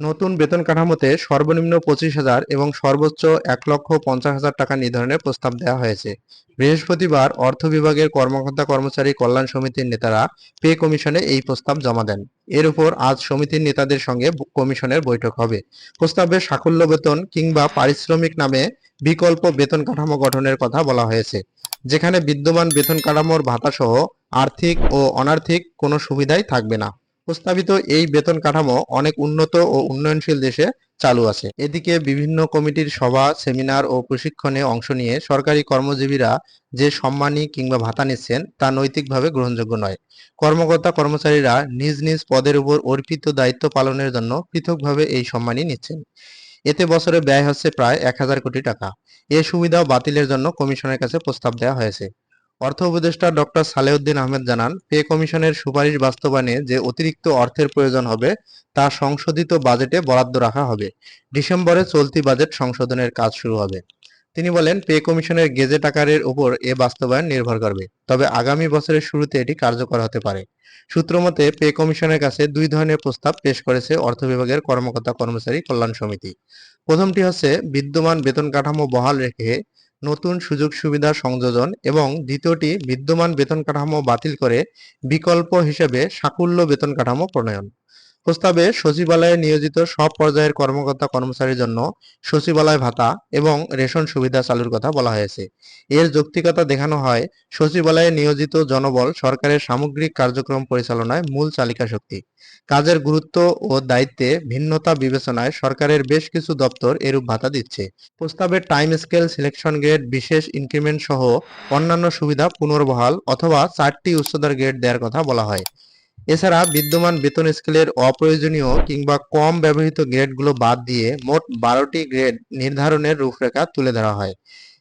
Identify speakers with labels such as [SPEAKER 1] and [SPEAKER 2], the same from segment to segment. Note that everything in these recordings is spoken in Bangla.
[SPEAKER 1] নতুন বেতন কাঠামোতে সর্বনিম্ন পঁচিশ হাজার এবং সর্বোচ্চ এক লক্ষ পঞ্চাশ হাজার টাকা নির্ধারণের প্রস্তাব দেওয়া হয়েছে। বৃহস্পতিবার অর্থ বিভাগের কর্মকর্তা কর্মচারী কল্যাণ সমিতির নেতারা পে কমিশনে এই প্রস্তাব জমা দেন। এর উপর আজ সমিতির নেতাদের সঙ্গে কমিশনের বৈঠক হবে। প্রস্তাবে সাকুল্য বেতন কিংবা পারিশ্রমিক নামে বিকল্প বেতন কাঠামো গঠনের কথা বলা হয়েছে, যেখানে বিদ্যমান বেতন কাঠামোর ভাতাসহ আর্থিক ও অনার্থিক কোনো সুবিধাই থাকবে না। প্রস্তাবিত এই বেতন কাঠামো অনেক উন্নত ও উন্নয়নশীল দেশে চালু আছে। এদিকে বিভিন্ন কমিটির সভা, সেমিনার ও প্রশিক্ষণে অংশ নিয়ে সরকারি কর্মজীবীরা যে সম্মানী কিংবা ভাতা নিচ্ছেন তা নৈতিকভাবে গ্রহণযোগ্য নয়। কর্মকর্তা কর্মচারীরা নিজ নিজ পদের উপর অর্পিত দায়িত্ব পালনের জন্য পৃথকভাবে এই সম্মানী নিচ্ছেন। এতে বছরে ব্যয় হচ্ছে প্রায় এক হাজার কোটি টাকা। এ সুবিধা বাতিলের জন্য কমিশনের কাছে প্রস্তাব দেওয়া হয়েছে। অর্থ উপদেষ্টা ডক্টর সালেউদ্দিন আহমেদ জানান, পে কমিশনের সুপারিশ বাস্তবায়নে যে অতিরিক্ত অর্থের প্রয়োজন হবে, তা সংশোধিত বাজেটে বরাদ্দ রাখা হবে। ডিসেম্বরে চলতি বাজেট সংশোধনের কাজ শুরু হবে। তিনি বলেন, পে কমিশনের গেজেট আকারের উপর এ বাস্তবায়ন নির্ভর করবে, তবে আগামী বছরের শুরুতে এটি কার্যকর হতে পারে। সূত্রমতে পে কমিশনের কাছে দুই ধরনের প্রস্তাব পেশ করেছে অর্থ বিভাগের কর্মকর্তা কর্মচারী কল্যাণ সমিতি। প্রথমটি হচ্ছে, বিদ্যমান বেতন কাঠামো বহাল রেখে নতুন সুযোগ সুবিধা সংযোজন এবং দ্বিতীয়টি বিদ্যমান বেতন কাঠামো বাতিল করে বিকল্প হিসেবে সাকুল্য বেতন কাঠামো প্রণয়ন। প্রস্তাবে সচিবালয়ে নিয়োজিত সব পর্যায়ের কর্মকর্তা কর্মচারীর জন্য সচিবালয় ভাতা এবং রেশন সুবিধা চালুর কথা বলা হয়েছে। এর যৌক্তিকতা দেখানো হয়, সচিবালয়ে নিয়োজিত জনবল সরকারের সামগ্রিক কার্যক্রম পরিচালনায় মূল চালিকা শক্তি। কাজের গুরুত্ব ও দায়িত্বে ভিন্নতা বিবেচনায় সরকারের বেশ কিছু দপ্তর এরূপ ভাতা দিচ্ছে। প্রস্তাবের টাইম স্কেল, সিলেকশন গ্রেড, বিশেষ ইনক্রিমেন্ট সহ অন্যান্য সুবিধা পুনর্বহাল অথবা চারটি উচ্চতর গ্রেড দেওয়ার কথা বলা হয়। এছাড়া বিদ্যমান বেতন স্কেলের অপ্রয়োজনীয় কিংবা কম ব্যবহৃত গ্রেডগুলো বাদ দিয়ে মোট বারোটি গ্রেড নির্ধারণের রূপরেখা তুলে ধরা হয়।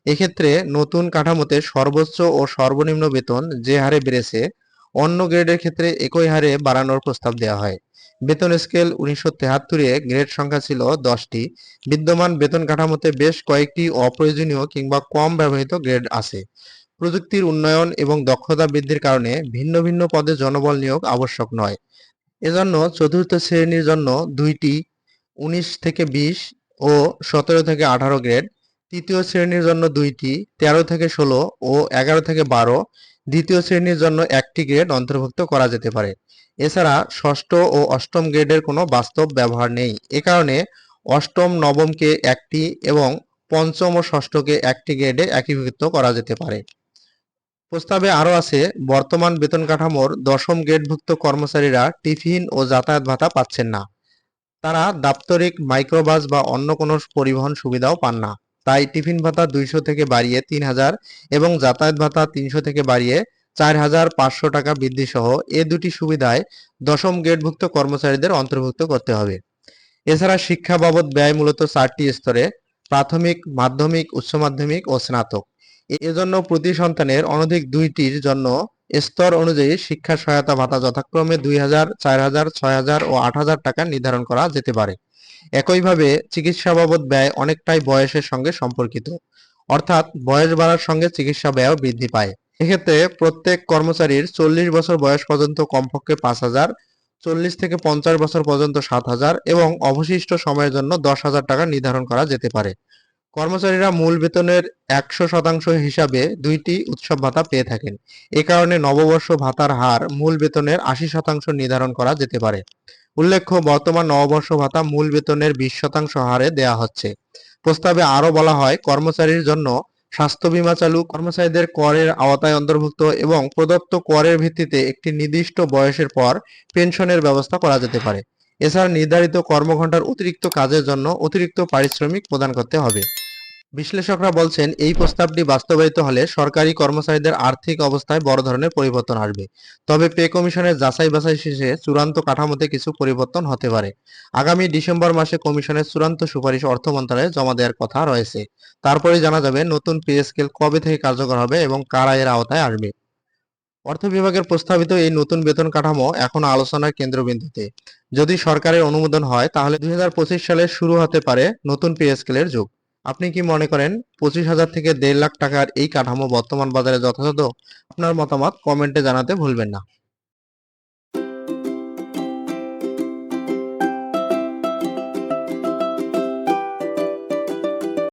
[SPEAKER 1] এক্ষেত্রে নতুন কাঠামোতে সর্বোচ্চ ও সর্বনিম্ন বেতন যে হারে বেড়েছে, অন্য গ্রেডের ক্ষেত্রে একই হারে বাড়ানোর প্রস্তাব দেওয়া হয়। বেতন স্কেল উনিশশো তেহাত্তরে গ্রেড সংখ্যা ছিল দশটি। বিদ্যমান বেতন কাঠামোতে বেশ কয়েকটি অপ্রয়োজনীয় কিংবা কম ব্যবহৃত গ্রেড আছে। প্রযুক্তির উন্নয়ন এবং দক্ষতা বৃদ্ধির কারণে ভিন্ন ভিন্ন পদে জনবল নিয়োগ আবশ্যক নয়। এজন্য চতুর্থ শ্রেণির জন্য দুইটি উনিশ থেকে বিশ ও সতেরো থেকে আঠারো গ্রেড, তৃতীয় শ্রেণির জন্য দুইটি, তেরো থেকে ষোলো ও এগারো থেকে বারো, দ্বিতীয় শ্রেণির জন্য একটি গ্রেড অন্তর্ভুক্ত করা যেতে পারে। এছাড়া ষষ্ঠ ও অষ্টম গ্রেডের কোনো বাস্তব ব্যবহার নেই। এ কারণে অষ্টম, নবমকে একটি এবং পঞ্চম ও ষষ্ঠকে একটি গ্রেডে একীভূত করা যেতে পারে। প্রস্তাবে আরও আছে, বর্তমান বেতন কাঠামোর দশম গেটভুক্ত কর্মচারীরা টিফিন ও যাতায়াত ভাতা পাচ্ছেন না। তারা দাপ্তরিক মাইক্রোবাস বা অন্য কোনো পরিবহন সুবিধাও পান না। তাই টিফিন ভাতা দুইশো থেকে বাড়িয়ে তিন হাজার এবং যাতায়াত ভাতা তিনশো থেকে বাড়িয়ে চার হাজার পাঁচশো টাকা বৃদ্ধি সহ এ দুটি সুবিধায় দশম গেটভুক্ত কর্মচারীদের অন্তর্ভুক্ত করতে হবে। এছাড়া শিক্ষা বাবদ ব্যয় মূলত চারটি স্তরে, প্রাথমিক, মাধ্যমিক, উচ্চ মাধ্যমিক ও স্নাতক। এজন্য প্রতি সন্তানের অনধিক দুইটির জন্য স্তর অনুযায়ী শিক্ষা সহায়তা ভাতা যথাক্রমে দুই হাজার, চার হাজার, ছয় হাজার ও আট হাজার টাকা নির্ধারণ করা যেতে পারে। একইভাবে চিকিৎসা বাবদ ব্যয় অনেকটাই বয়সের সঙ্গে সম্পর্কিত, অর্থাৎ বয়স বাড়ার সঙ্গে চিকিৎসা ব্যয়ও বৃদ্ধি পায়। এক্ষেত্রে প্রত্যেক কর্মচারীর চল্লিশ বছর বয়স পর্যন্ত কমপক্ষে পাঁচ হাজার, চল্লিশ থেকে পঞ্চাশ বছর পর্যন্ত সাত হাজার এবং অবশিষ্ট সময়ের জন্য দশ হাজার টাকা নির্ধারণ করা যেতে পারে। কর্মচারীরা মূল বেতনের একশো শতাংশ হিসাবে দুইটি উৎসব ভাতা পেয়ে থাকেন। এ কারণে নববর্ষ ভাতার হার মূল বেতনের আশি শতাংশ নির্ধারণ করা যেতে পারে। উল্লেখ্য, বর্তমান নববর্ষ ভাতা মূল বেতনের বিশ শতাংশ হারে দেয়া হচ্ছে। প্রস্তাবে আরও বলা হয়, কর্মচারীর জন্য স্বাস্থ্য বীমা চালু, কর্মচারীদের করের আওতায় অন্তর্ভুক্ত এবং প্রদত্ত করের ভিত্তিতে একটি নির্দিষ্ট বয়সের পর পেনশনের ব্যবস্থা করা যেতে পারে। এছাড়া নির্ধারিত কর্মঘণ্টার অতিরিক্ত কাজের জন্য অতিরিক্ত পারিশ্রমিক প্রদান করতে হবে। বিশ্লেষকরা বলছেন, এই প্রস্তাবটি বাস্তবায়িত হলে সরকারি কর্মচারীদের আর্থিক অবস্থায় বড় ধরনের পরিবর্তন আসবে। তবে পে কমিশনের যাচাই বাছাই শেষে চূড়ান্ত কাঠামোতে কিছু পরিবর্তন হতে পারে। আগামী ডিসেম্বর মাসে কমিশনের চূড়ান্ত সুপারিশ অর্থ মন্ত্রণালয়ে জমা দেওয়ার কথা রয়েছে। তারপরে জানা যাবে নতুন পে স্কেল কবে থেকে কার্যকর হবে এবং কারা এর আওতায় আসবে। অর্থ বিভাগের প্রস্তাবিত এই নতুন বেতন কাঠামো এখন আলোচনার কেন্দ্রবিন্দুতে। যদি সরকারের অনুমোদন হয়, তাহলে দুই হাজার পঁচিশ সালে শুরু হতে পারে নতুন পে স্কেলের যুগ। আপনি কি মনে করেন পঁচিশ হাজার থেকে দেড় লাখ টাকার এই কাঠামো বর্তমান বাজারে যথাযথ? আপনার মতামত কমেন্টে জানাতে ভুলবেন না।